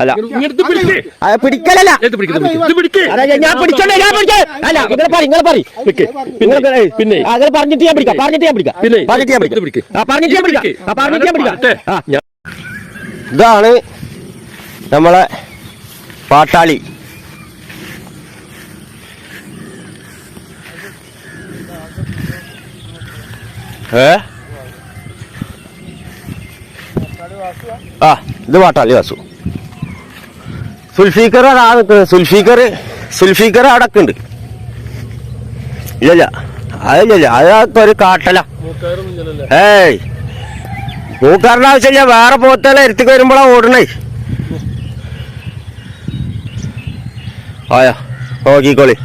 അല്ല. പിടിക്കലല്ല. ഞാൻ- പിടിച്ചോണ്ടേ ഞാൻ പിടിച്ചേ. അല്ല നിങ്ങൾ പറ നിങ്ങൾ പറ. പിന്നെ പിന്നെ. അങ്ങനെ പറഞ്ഞിട്ട് ഞാൻ പിടിക്കാം പറഞ്ഞിട്ട് ഞാൻ പിടിക്കാം. പിന്നെ പറഞ്ഞിട്ട് ഞാൻ പിടിക്കാം. ആ പറഞ്ഞിട്ട് ഞാൻ പിടിക്കാം. ആ പറഞ്ഞിട്ട് ഞാൻ പിടിക്കാം. ആ. ഞാൻ- ഇതാണ് നമ്മളെ പാട്ടാളി. ഏ? ആ ഇത് പാട്ടാളി വാസു. സുൽഫീക്കർ അതാ നിൽക്കുന്നത് സുൽഫീക്കർ സുൽഫീക്കർ അടക്കുണ്ട് ഇല്ലല്ല അതില്ല അതൊക്കെ ഒരു കാട്ടല. ഏയ്. മൂക്കാറിന്റെ ആവശ്യമില്ല വേറെ പോത്തല എടുത്തേക്ക് വരുമ്പോഴാ ഓടണേ. ആയാ നോക്കിക്കോളി.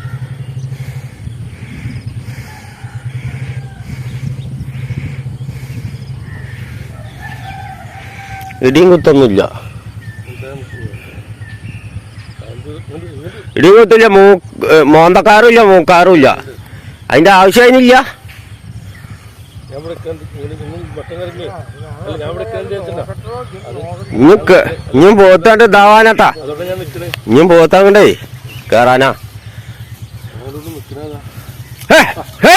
ഇടിയും കുത്തൊന്നുമില്ല ഇടിയും കുത്തില്ല മൂ മോന്തക്കാരും ഇല്ല മൂക്കാറും ഇല്ല അതിന്റെ ആവശ്യം അതിനില്ല ഞാൻ ഇവിടെ കണ്ട് ഇങ്ങനെ നിങ്ങൾ വട്ടം കറങ്ങി. അല്ല, ഞാൻ മൂക്കാറുമില്ല കണ്ട് ആവശ്യം ഇഞ്ഞ് ഇഞ്ഞും പോത്താണ്ട് ഇതാവാനട്ടാ. ഇഞ്ഞും പോത്താണ്ടേ കേറാനാ. അവരോട് ഒരു ഹേ, ഹേ.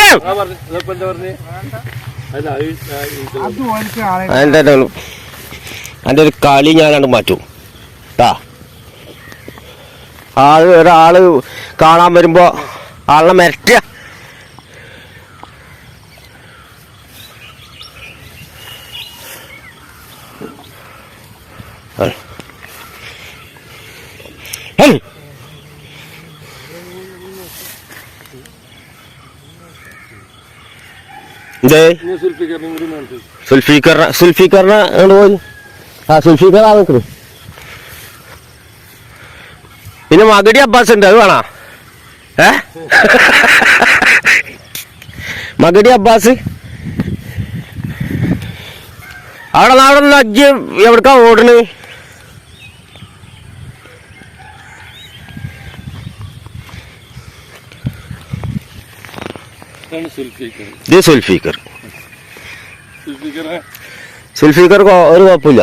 മാറ്റും. പറഞ്ഞ്, ആൾ ഒരാൾ കാണാൻ വരുമ്പോ ആളെ മെരട്ട. ഇതേ ഇനി സുൽഫിക്കറിനും. സുൽഫീക്കറിനെ പോയി? ആ സുൽഫീക്കർ ആ നിൽക്കുന്നു പിന്നെ മകടി അബ്ബാസ് ഉണ്ട് അത് വേണോ? ഏ? മകടി അബ്ബാസ്? അവിടെ നാടെ അജ്ജ് എവിടക്കാ ഓടണ്. ഇത് സുൽഫീക്കർ. സുൽഫീക്കർ ഒരു കുഴപ്പമില്ല.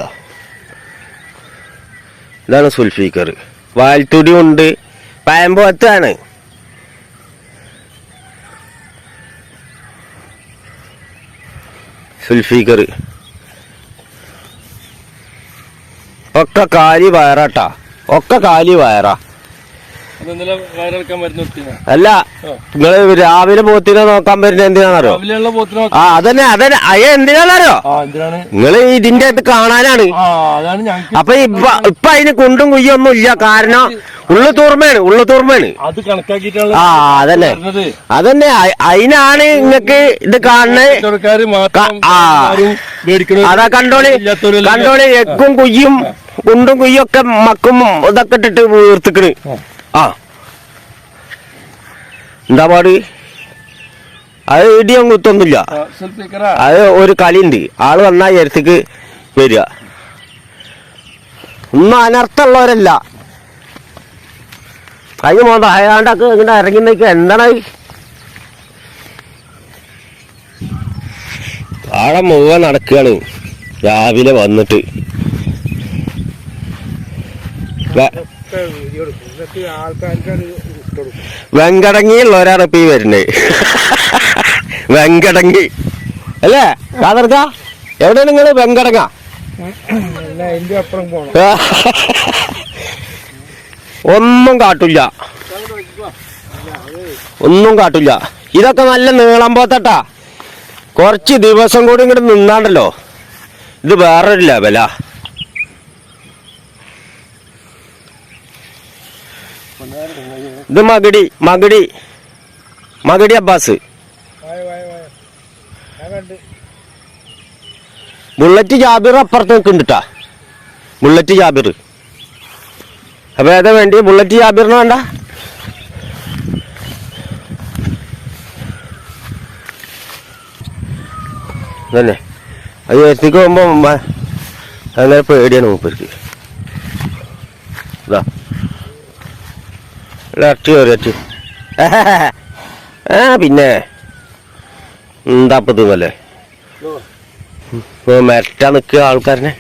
ഇതാണ് സുൽഫീക്കർ. വാൽത്തുടി ഉണ്ട് പയമ്പോത്താണ് സുൽഫീക്കർ ഒക്കെ കാലി വയറാട്ടാ. ഒക്കെ കാലി വയറാ. അല്ല നിങ്ങൾ രാവിലെ പോത്തിനെ നോക്കാൻ വരുന്ന എന്തിനാണോ ആ അതന്നെ അതന്നെ. അയ്യ എന്തിനാണോ? നിങ്ങൾ ഇതിന്റെ അത് കാണാനാണ്. അപ്പൊ ഇപ്പൊ ഇപ്പൊ അതിന് കുണ്ടും കുയ്യൊന്നും ഇല്ല. കാരണം ഉള്ളു തൂർമയാണ് ഉള്ളു തൂർമയാണ്. അത് കണക്കാക്കിയിട്ടാണ് ആ അതന്നെ. അതന്നെ. അതിനാണ് നിങ്ങക്ക് ഇത് കാണുന്നത്. ആ. അതാ കണ്ടോളി കണ്ടോളി എക്കും കുയ്യും കുണ്ടും കുയ്യൊക്കെ ഒക്കെ മക്കും ഇതൊക്കെ ഇട്ടിട്ട് വീർത്തിക്കണ്. ആ. എന്താ പാട്? അത് ഇടിയും കുത്തൊന്നുമില്ല. അത് ഒരു കളിയുണ്ട്. ആൾ വന്നാ ഇരത്തേക്ക് വരിക. ഒന്നും അനർത്ഥമുള്ളവരല്ല. കഴിഞ്ഞ മോണ്ട അയാണ്ടൊക്കെ ഇങ്ങനെ ഇറങ്ങി നിൽക്കുക എന്താണ് ആടെ മുഴുവൻ നടക്കുകയാണ്. രാവിലെ വന്നിട്ട്. വെ- വെങ്കടങ്ങിയുള്ളവരാണ് ഇപ്പൊ ഈ വരുന്നത് വെങ്കടങ്ങി. അല്ലേ? കാതർക്ക എവിടെയാണ് നിങ്ങൾ? വെങ്കടങ്ങ. ഒന്നും കാട്ടില്ല. ഒന്നും കാട്ടില്ല. ഇതൊക്കെ നല്ല നീളം പോത്തട്ടാ. കുറച്ച് ദിവസം കൂടി ഇങ്ങോട്ട് നിന്നാണ്ടല്ലോ. ഇത് വേറൊരു ലെവലാ ഇത് മകടി മകടി മകടി അബ്ബാസ്. ബുള്ളറ്റ് ജാബിർ അപ്പുറത്ത് നിൽക്കുന്നുണ്ടാ ബുള്ളറ്റ് ജാബിർ. അപ്പൊ ഏതാ വേണ്ടി ബുള്ളറ്റ് ജാബിറിന് വേണ്ട? തന്നെ അത് എത്തിക്ക് പോകുമ്പോ മ- അങ്ങനെ പേടിയാണ് മൂപ്പർക്ക്. ഇതാ. ആ പിന്നെ. എന്താപ്പത് പോലെ മരട്ടാ നിൽക്കുക ആൾക്കാരനെ.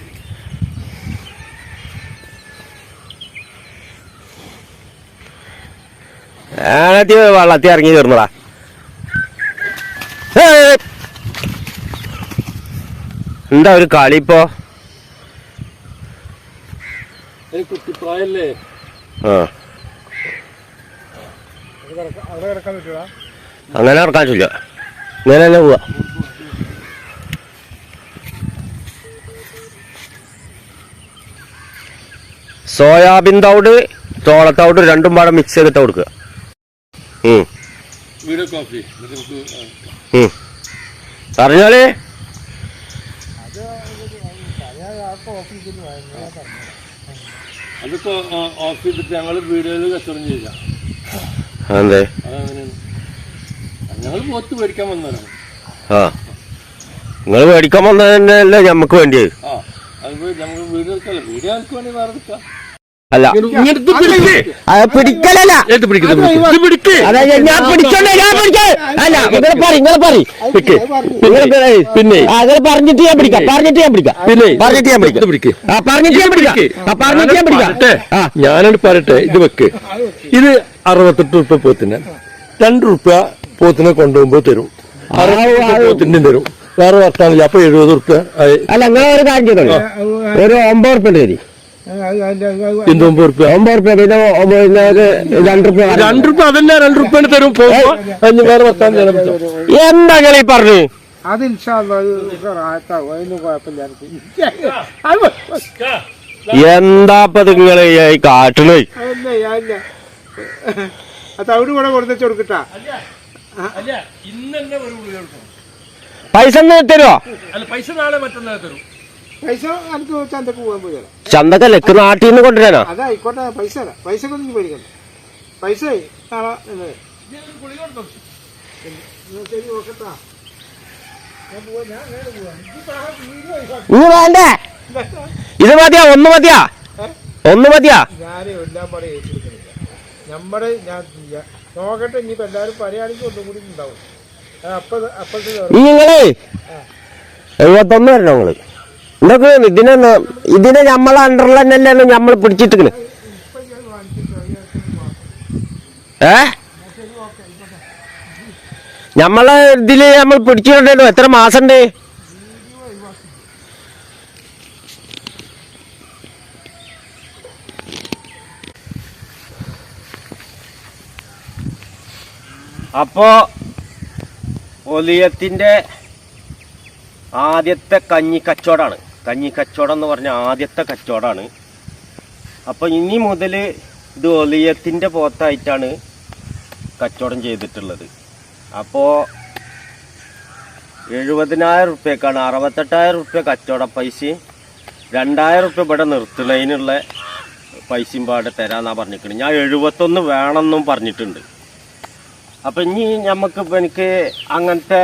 ആണത്തി വള്ളത്തി ഇറങ്ങി തീർന്നടാ എന്താ ഒരു കളി ഇപ്പോ? കുട്ടിപ്രായല്ലേ ആ. അങ്ങനെ ഇറക്കാൻ ചൊല്ല ഇങ്ങനെ തന്നെ പോവാ. സോയാബീൻ തൗട് ചോളത്തൗട് രണ്ടും പാടെ മിക്സ് ചെയ്തിട്ട് കൊടുക്കുക. പറഞ്ഞോളേ. അതിപ്പോ ഓഫ് ചെയ്തിട്ട് ഞങ്ങൾ വീഡിയോയിൽ കച്ചവടം ചെയ്യാം. അതെ. അതങ്ങനെയാണ്. ഞങ്ങൾ പോത്ത് മേടിക്കാൻ വന്നവരാണ് ആ. നിങ്ങൾ മേടിക്കാൻ വന്നതന്നെയല്ലേ ഞമ്മക്ക് വേണ്ടിയത്? അല്ല. അത് പിടിക്കലല്ല. പിന്നെ. പറഞ്ഞിട്ട് ഞാൻ പിടിക്കാം. പറഞ്ഞിട്ട് ഞാൻ പിടിക്കാം. പിന്നെ. പറഞ്ഞിട്ട് ഞാൻ പിടിക്കാം. ആ പറഞ്ഞിട്ട് ഞാൻ പിടിക്കാം. ഞാനാണ് പറയട്ടെ. ഇത് വെക്ക്. ഇത് അറുപത്തെട്ട് റുപ്യ പോത്തിന്. രണ്ട് റുപ്യ പോത്തിനെ കൊണ്ടുപോകുമ്പോ തരും. പോത്തിന്റെ തരും. വേറെ വർത്താനില്ല അപ്പൊ എഴുപത് റുപ്യ അല്ല ഒരു കാര്യം ഒരു ഒമ്പത് റുപ്യ തരി. എന്ത് ഒമ്പത് റുപ്യ ഒമ്പത് റുപ്യ പിന്നെ ഒമ്പത് പിന്നെ ഒരു രണ്ട് റുപ്യ രണ്ട് റുപ്യ അതന്നെ രണ്ട് റുപ്യ തരും. പോകുമ്പോ അതിന് വേറെ വർത്താനം ചെയ്യാൻ പറ്റും? എന്താ നിങ്ങൾ ഈ പറഞ്ഞു? അത് ഈ കാട്ടണേ ഞാനില്ല അത് കൂടെ കൊടുത്തു കൊടുക്കട്ടാ. ഇന്ന് ഒരു ഗുളിക കൊടുക്കണം. പൈസ തരുവോ? തരുമോ അല്ല പൈസ നാളെ മറ്റന്നാൾ തരും. പൈസ എനിക്ക് ചന്തക്ക് പോകാൻ പോയി തരാം. ചന്തക്ക് ലെക്ക് നാട്ടിൽ നിന്ന് കൊണ്ടുവരാനോ? അതായിക്കോട്ടെ പൈസ തരാം. പൈസ കൊണ്ട് പേടിക്കണ്ട പൈസ നാളെ. ശരി നോക്കട്ടാ ഇത് മതിയാ ഒന്ന് മതിയാ? ഒന്ന് മതിയാ? ഞാനേ എല്ലാം ഏറ്റെടുക്കുന്നില്ല നമ്മുടെ ഞാൻ നോക്കട്ടെ ഇനിയിപ്പോ എല്ലാവരും പറയുകയാണെങ്കിൽ ഒന്നും കൂടി ഉണ്ടാവും അപ്പൊ അപ്പോഴത്തെ നിങ്ങൾ എഴുപത്തൊന്ന് വരണം നിങ്ങൾ. എന്തൊക്കെ ഇതിനെ ഇതിനെ നമ്മളെ അണ്ടറിൽ തന്നെയല്ലേ നമ്മൾ പിടിച്ചിട്ടിക്കണ് ഏ? നമ്മളെ ഇതിൽ നമ്മൾ പിടിച്ചിട്ടുണ്ടല്ലോ എത്ര മാസം ഉണ്ട് അപ്പോ ഒലിയത്തിന്റെ ആദ്യത്തെ കഞ്ഞി കച്ചവടമാണ് കഞ്ഞി കച്ചവടം എന്ന് പറഞ്ഞ ആദ്യത്തെ കച്ചവടമാണ് അപ്പോൾ ഇനി മുതൽ ഇത് ഒലിയത്തിന്റെ പോത്തായിട്ടാണ് കച്ചവടം ചെയ്തിട്ടുള്ളത്. അപ്പോൾ എഴുപതിനായിരം റുപ്യക്കാണ്. അറുപത്തെട്ടായിരം റുപ്യ കച്ചവട പൈസയും രണ്ടായിരം റുപ്യ ഇവിടെ നിർത്തുന്നതിനുള്ള പൈസയും പാടെ തരാന്നാ പറഞ്ഞിരിക്കുന്നത് ഞാൻ എഴുപത്തൊന്ന് വേണമെന്നും പറഞ്ഞിട്ടുണ്ട്. അപ്പം ഇനി നമുക്ക് എനിക്ക് അങ്ങനത്തെ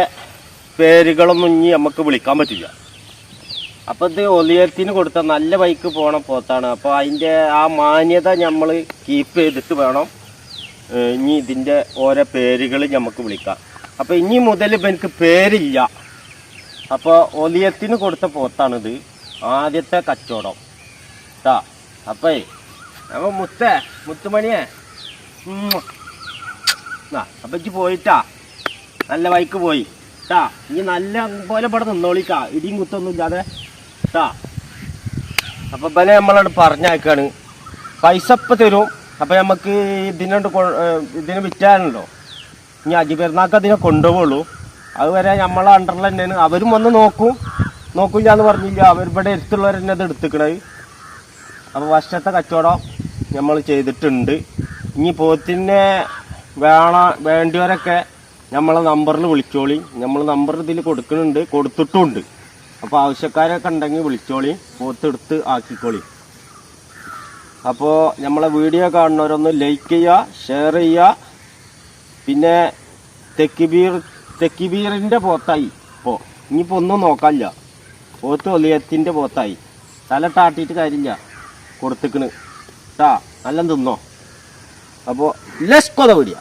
പേരുകളൊന്നും ഇനി നമുക്ക് വിളിക്കാൻ പറ്റില്ല. അപ്പം ഇത് ഒലിയത്തിന് കൊടുത്ത നല്ല ബൈക്ക് പോണ പോത്താണ്. അപ്പോൾ അതിന്റെ ആ മാന്യത നമ്മൾ കീപ്പ് ചെയ്തിട്ട് വേണം ഇനി ഇതിന്റെ ഓരോ പേരുകൾ നമുക്ക് വിളിക്കാം അപ്പോൾ ഇനി മുതൽ ഇപ്പം എനിക്ക് പേരില്ല. അപ്പോൾ ഒലിയത്തിന് കൊടുത്ത പോത്താണിത്. ആദ്യത്തെ കച്ചവടം. കേട്ടാ അപ്പേ അപ്പോൾ മുത്തേ മുത്തുമണിയേ. അപ്പൊ ഇജ്ജ് പോയിട്ടാ. നല്ല വൈക്ക് പോയി. ട്ടാ ഇനി നല്ല പോലെ ഇവിടെ നിന്നോളിക്കാ ഇടിയും കുത്തൊന്നും ഇല്ലാതെ. ട്ടാ അപ്പൊ ഇവനെ നമ്മളോട് പറഞ്ഞയക്കാണ്. പൈസ ഇപ്പൊ തരും. അപ്പൊ നമുക്ക് ഇതിനോട് ഇതിന് വിറ്റാണല്ലോ ഇനി അജി പെരുന്നാൾക്ക് അതിനെ കൊണ്ടുപോകുള്ളൂ അതുവരെ നമ്മളെ അണ്ടറിൽ തന്നെയാണ്. അവരും വന്ന് നോക്കും. നോക്കില്ല എന്ന് പറഞ്ഞില്ല. അവർ ഇവിടെ അടുത്തുള്ളവർ തന്നെ അത് എടുത്തിക്കണത്. അപ്പോൾ വർഷത്തെ കച്ചവടം നമ്മൾ ചെയ്തിട്ടുണ്ട്. ഇനി പോത്തിനെ വേണ വേണ്ടിയവരൊക്കെ നമ്മളെ നമ്പറിൽ വിളിച്ചോളി. നമ്മൾ നമ്പർ ഇതിൽ കൊടുക്കുന്നുണ്ട് കൊടുത്തിട്ടുമുണ്ട്. അപ്പോൾ ആവശ്യക്കാരൊക്കെ ഉണ്ടെങ്കിൽ വിളിച്ചോളി പോത്തെടുത്ത് ആക്കിക്കോളി. അപ്പോൾ നമ്മളെ വീഡിയോ കാണുന്നവരൊന്ന് ലൈക്ക് ചെയ്യുക ഷെയർ ചെയ്യുക. പിന്നെ തെക്കിബീർ തെക്കിബീറിന്റെ പോത്തായി. ഇപ്പോൾ ഇനിയിപ്പോൾ ഒന്നും നോക്കാനില്ല. പോത്ത് ഒലിയത്തിന്റെ പോത്തായി. തല ടാട്ടിയിട്ട് കാര്യമില്ല. കൊടുത്തിക്കണ്. ട്ടാ നല്ല തിന്നോ. അപ്പോൾ ലെസ് കൊത പിടിയാ